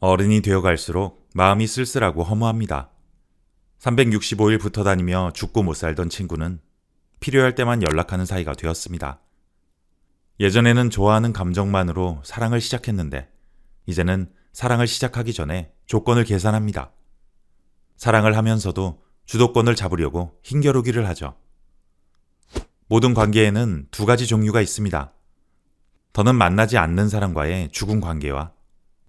어른이 되어 갈수록 마음이 쓸쓸하고 허무합니다. 365일 붙어 다니며 죽고 못 살던 친구는 필요할 때만 연락하는 사이가 되었습니다. 예전에는 좋아하는 감정만으로 사랑을 시작했는데, 이제는 사랑을 시작하기 전에 조건을 계산합니다. 사랑을 하면서도 주도권을 잡으려고 힘겨루기를 하죠. 모든 관계에는 두 가지 종류가 있습니다. 더는 만나지 않는 사람과의 죽은 관계와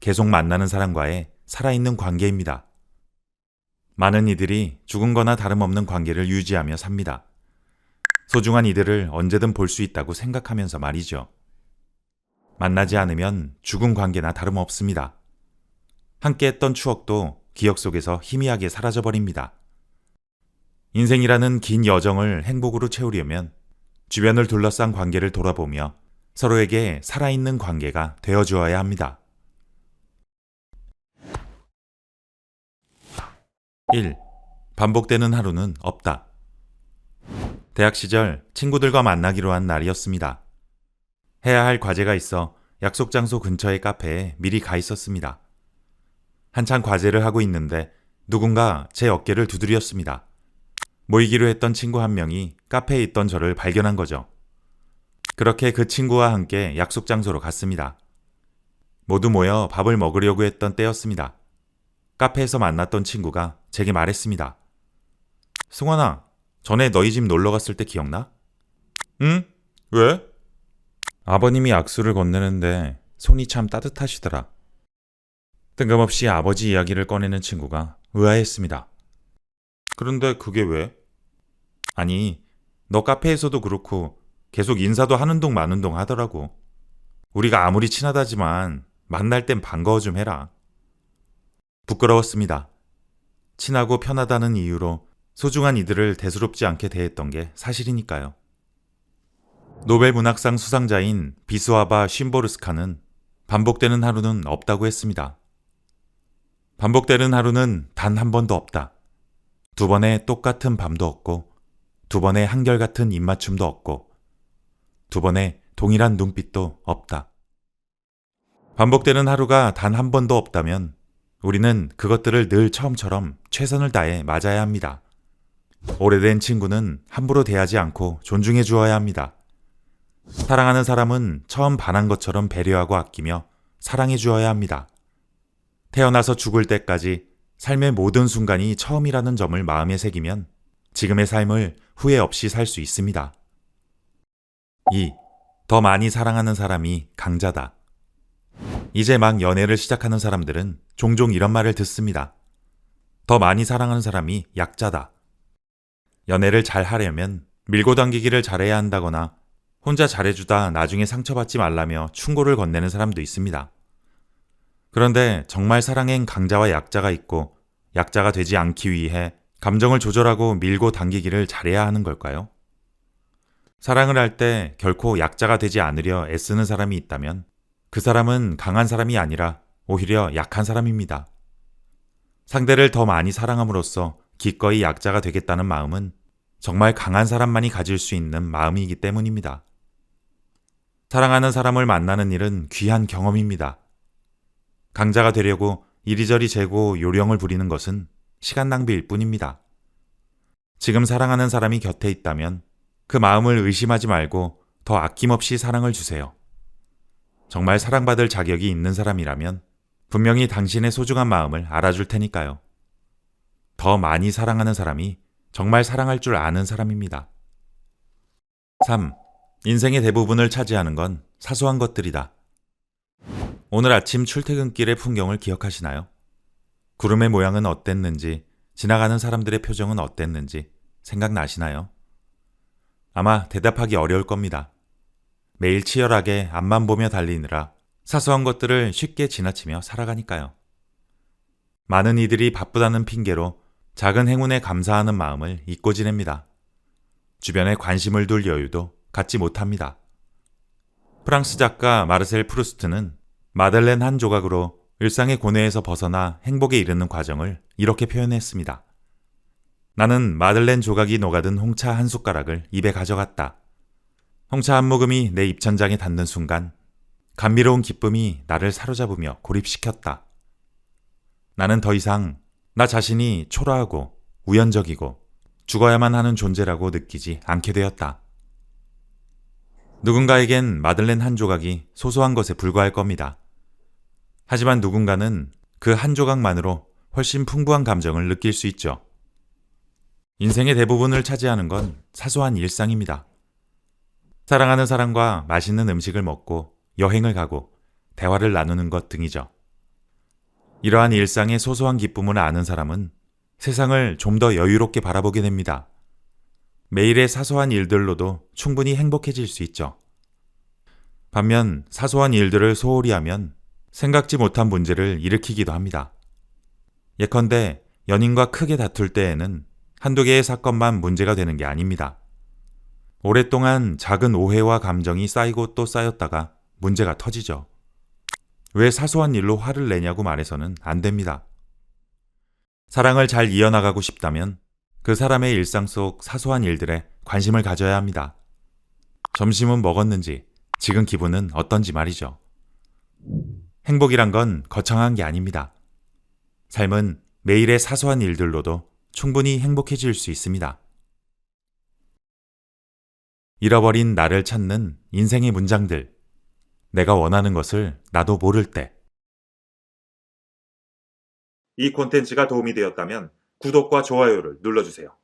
계속 만나는 사람과의 살아있는 관계입니다. 많은 이들이 죽은 거나 다름없는 관계를 유지하며 삽니다. 소중한 이들을 언제든 볼 수 있다고 생각하면서 말이죠. 만나지 않으면 죽은 관계나 다름없습니다. 함께 했던 추억도 기억 속에서 희미하게 사라져버립니다. 인생이라는 긴 여정을 행복으로 채우려면 주변을 둘러싼 관계를 돌아보며 서로에게 살아있는 관계가 되어 주어야 합니다. 1. 반복되는 하루는 없다. 대학 시절 친구들과 만나기로 한 날이었습니다. 해야 할 과제가 있어 약속 장소 근처의 카페에 미리 가 있었습니다. 한창 과제를 하고 있는데 누군가 제 어깨를 두드렸습니다. 모이기로 했던 친구 한 명이 카페에 있던 저를 발견한 거죠. 그렇게 그 친구와 함께 약속 장소로 갔습니다. 모두 모여 밥을 먹으려고 했던 때였습니다. 카페에서 만났던 친구가 제게 말했습니다. 승환아, 전에 너희 집 놀러 갔을 때 기억나? 응? 왜? 아버님이 악수를 건네는데 손이 참 따뜻하시더라. 뜬금없이 아버지 이야기를 꺼내는 친구가 의아했습니다. 그런데 그게 왜? 아니, 너 카페에서도 그렇고 계속 인사도 하는 동 마는 동 하더라고. 우리가 아무리 친하다지만 만날 땐 반가워 좀 해라. 부끄러웠습니다. 친하고 편하다는 이유로 소중한 이들을 대수롭지 않게 대했던 게 사실이니까요. 노벨 문학상 수상자인 비스와바 쉰보르스카는 반복되는 하루는 없다고 했습니다. 반복되는 하루는 단 한 번도 없다. 두 번의 똑같은 밤도 없고, 두 번의 한결같은 입맞춤도 없고, 두 번의 동일한 눈빛도 없다. 반복되는 하루가 단 한 번도 없다면 우리는 그것들을 늘 처음처럼 최선을 다해 맞아야 합니다. 오래된 친구는 함부로 대하지 않고 존중해 주어야 합니다. 사랑하는 사람은 처음 반한 것처럼 배려하고 아끼며 사랑해 주어야 합니다. 태어나서 죽을 때까지 삶의 모든 순간이 처음이라는 점을 마음에 새기면 지금의 삶을 후회 없이 살 수 있습니다. 2. 더 많이 사랑하는 사람이 강자다. 이제 막 연애를 시작하는 사람들은 종종 이런 말을 듣습니다. 더 많이 사랑하는 사람이 약자다. 연애를 잘 하려면 밀고 당기기를 잘해야 한다거나 혼자 잘해주다 나중에 상처받지 말라며 충고를 건네는 사람도 있습니다. 그런데 정말 사랑엔 강자와 약자가 있고 약자가 되지 않기 위해 감정을 조절하고 밀고 당기기를 잘해야 하는 걸까요? 사랑을 할 때 결코 약자가 되지 않으려 애쓰는 사람이 있다면 그 사람은 강한 사람이 아니라 오히려 약한 사람입니다. 상대를 더 많이 사랑함으로써 기꺼이 약자가 되겠다는 마음은 정말 강한 사람만이 가질 수 있는 마음이기 때문입니다. 사랑하는 사람을 만나는 일은 귀한 경험입니다. 강자가 되려고 이리저리 재고 요령을 부리는 것은 시간 낭비일 뿐입니다. 지금 사랑하는 사람이 곁에 있다면 그 마음을 의심하지 말고 더 아낌없이 사랑을 주세요. 정말 사랑받을 자격이 있는 사람이라면 분명히 당신의 소중한 마음을 알아줄 테니까요. 더 많이 사랑하는 사람이 정말 사랑할 줄 아는 사람입니다. 3. 인생의 대부분을 차지하는 건 사소한 것들이다. 오늘 아침 출퇴근길의 풍경을 기억하시나요? 구름의 모양은 어땠는지, 지나가는 사람들의 표정은 어땠는지 생각나시나요? 아마 대답하기 어려울 겁니다. 매일 치열하게 앞만 보며 달리느라 사소한 것들을 쉽게 지나치며 살아가니까요. 많은 이들이 바쁘다는 핑계로 작은 행운에 감사하는 마음을 잊고 지냅니다. 주변에 관심을 둘 여유도 갖지 못합니다. 프랑스 작가 마르셀 프루스트는 마들렌 한 조각으로 일상의 고뇌에서 벗어나 행복에 이르는 과정을 이렇게 표현했습니다. 나는 마들렌 조각이 녹아든 홍차 한 숟가락을 입에 가져갔다. 홍차 한 모금이 내 입천장에 닿는 순간 감미로운 기쁨이 나를 사로잡으며 고립시켰다. 나는 더 이상 나 자신이 초라하고 우연적이고 죽어야만 하는 존재라고 느끼지 않게 되었다. 누군가에겐 마들렌 한 조각이 소소한 것에 불과할 겁니다. 하지만 누군가는 그 한 조각만으로 훨씬 풍부한 감정을 느낄 수 있죠. 인생의 대부분을 차지하는 건 사소한 일상입니다. 사랑하는 사람과 맛있는 음식을 먹고 여행을 가고 대화를 나누는 것 등이죠. 이러한 일상의 소소한 기쁨을 아는 사람은 세상을 좀 더 여유롭게 바라보게 됩니다. 매일의 사소한 일들로도 충분히 행복해질 수 있죠. 반면 사소한 일들을 소홀히 하면 생각지 못한 문제를 일으키기도 합니다. 예컨대 연인과 크게 다툴 때에는 한두 개의 사건만 문제가 되는 게 아닙니다. 오랫동안 작은 오해와 감정이 쌓이고 또 쌓였다가 문제가 터지죠. 왜 사소한 일로 화를 내냐고 말해서는 안 됩니다. 사랑을 잘 이어나가고 싶다면 그 사람의 일상 속 사소한 일들에 관심을 가져야 합니다. 점심은 먹었는지, 지금 기분은 어떤지 말이죠. 행복이란 건 거창한 게 아닙니다. 삶은 매일의 사소한 일들로도 충분히 행복해질 수 있습니다. 잃어버린 나를 찾는 인생의 문장들. 내가 원하는 것을 나도 모를 때. 이 콘텐츠가 도움이 되었다면 구독과 좋아요를 눌러주세요.